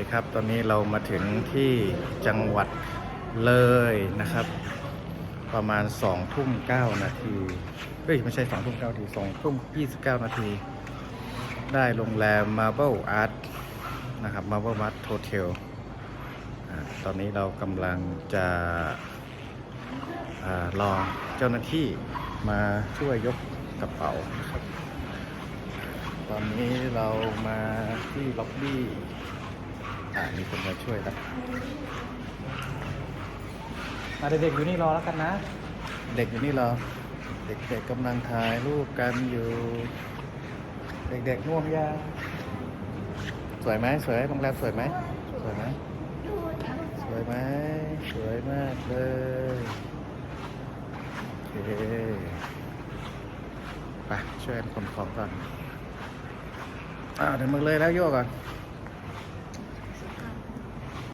ดีครับ ตอนนี้เรามาถึงที่จังหวัดเลยนะครับ ประมาณ2ทุ่ม9นาทีเฮ้ยไม่ใช่2ทุ่ม9นาที2ทุ่ม29 นาที ได้โรงแรม Marble Art นะครับ Marble Art Hotel ตอนนี้เรากำลังจะอรอเจ้าหน้าที่มาช่วยยกกระเป๋านะครับ ตอนนี้เรามาที่ล็อบบี้ อ่ามีคนมาช่วยแล้วมาเด็กๆอยู่นี่รอแล้วกันนะ เด็กอยู่นี่รอ เด็กๆกำลังถ่ายรูปกันอยู่ เด็กๆง่วงยังสวยไหมสวยโรงแรมสวยไหมสวยไหมสวยไหมสวยมากเลยโอเคไปช่วยกันขนของก่อนอ่าเดี๋ยวมึงเลยแล้วโยกก่อน